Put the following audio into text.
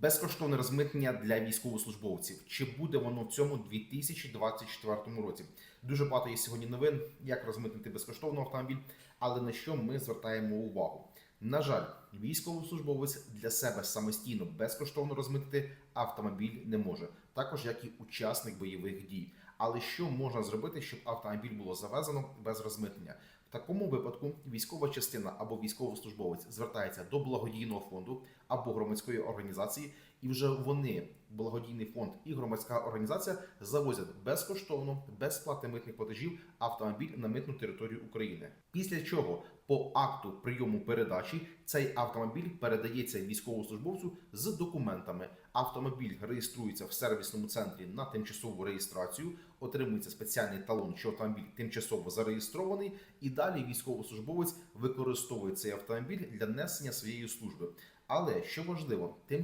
Безкоштовне розмитнення для військовослужбовців. Чи буде воно в цьому 2024 році? Дуже багато є сьогодні новин, як розмитнити безкоштовно автомобіль, але на що ми звертаємо увагу? На жаль, військовослужбовець для себе самостійно безкоштовно розмитити автомобіль не може, також як і учасник бойових дій. Але що можна зробити, щоб автомобіль було завезено без розмитнення? В такому випадку військова частина або військовослужбовець звертається до благодійного фонду або громадської організації, і вже вони, благодійний фонд і громадська організація, завозять безкоштовно, без сплати митних платежів автомобіль на митну територію України. Після чого по акту прийому передачі цей автомобіль передається військовослужбовцю з документами. Автомобіль реєструється в сервісному центрі на тимчасову реєстрацію, отримується спеціальний талон, що автомобіль тимчасово зареєстрований, і далі військовослужбовець використовує цей автомобіль для несення своєї служби. Але що важливо, тим